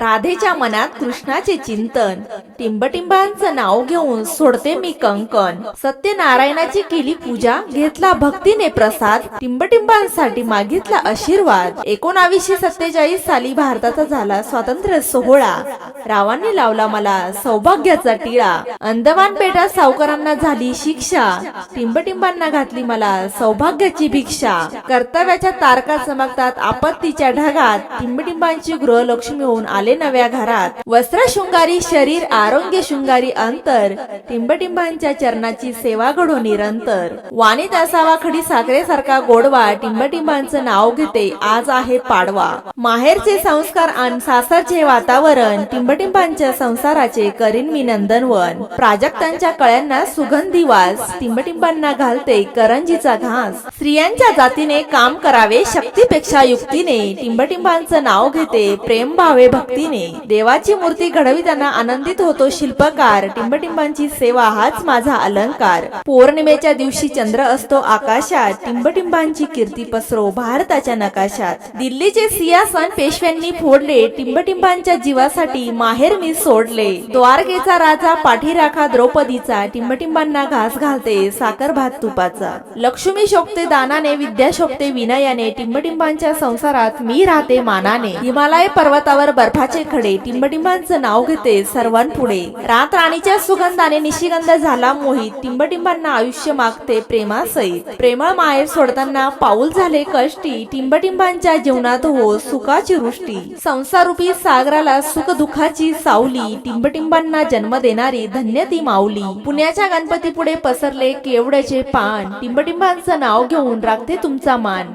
राधेच्या मनात कृष्णाचे चिंतन. टिंबटिंबांचं नाव घेऊन सोडते मी कंकण. सत्यनारायणाची केली पूजा घेतला भक्तीने प्रसाद टिंबटिंबांसाठी मागितला आशीर्वाद. एकोणावीसशे सत्तेचाळीस साली भारताचा झाला स्वातंत्र्य सोहळा. रावांनी लावला मला सौभाग्याचा टिळा. अंदमान बेटा सावकारांना झाली शिक्षा. टिंबटिंबांना घातली मला सौभाग्याची भिक्षा. कर्तव्याच्या तारका चमकतात आपत्तीच्या ढगात. टिंबटिंबांची गृहलक्ष्मी होऊन आले नव्या घरात. वस्त्र शृंगारी शरीर आरोग्य शृंगारी अंतर टिंबटिंबांच्या चरणाची सेवा घडो निरंतर. वाणीत असावा खडी साखरेसारखा गोडवा टिंबटिंबांचं नाव घेते आज आहे पाडवा. माहेरचे संस्कार आणि सासरचे वातावरण टिंबटिंबांच्या संसाराचे करीन मी नंदनवन. प्राजक्तांच्या कळ्यांना सुगंधी वास टिंबटिंबांना घालते करंजीचा घास. स्त्रियांच्या जातीने काम करावे शक्तीपेक्षा युक्तीने. टिंबटिंबांचं नाव घेते प्रेम भावे भक्तीने देवाची मूर्ती घडविताना आनंदित होतो शिल्पकार. टिंबटिंबांची सेवा हाच माझा अलंकार. पौर्णिमेच्या दिवशी चंद्र असतो आकाशात. टिंबटिंबांची कीर्ती पसरो भारताच्या नकाशात. दिल्लीचे सियासन पेशव्यांनी फोडले. टिंबटिंबांच्या जीवासाठी माहेर मी सोडले. द्वारकेचा राजा पाठीराखा द्रौपदीचा. टिंबटिंबांना घास घालते साखर भात तुपाचा. लक्ष्मी शोभते दानाने विद्या शोभते विनयाने टिंबटिंबांच्या संसारात मी राहते मानाने. हिमालय पर्वतावर बर्फा दुधाचे खडे टिंबटिंबांचं नाव घेते सर्वांपुढे. रात राणीच्या सुगंधाने निशिगंध झाला मोहित. टिंबटिंबांना आयुष्य मागते प्रेमासहित प्रेमळ माहेर सोडताना पाऊल झाले कष्टी. टिंबटिंबांच्या जीवनात हो सुखाची वृष्टी संसारूपी सागराला सुख दुःखाची सावली. टिंबटिंबांना जन्म देणारी धन्य ती माऊली. पुण्याच्या गणपतीपुढे पसरले केवड्याचे पान. टिंबटिंबांचं नाव घेऊन राखते तुमचा मान.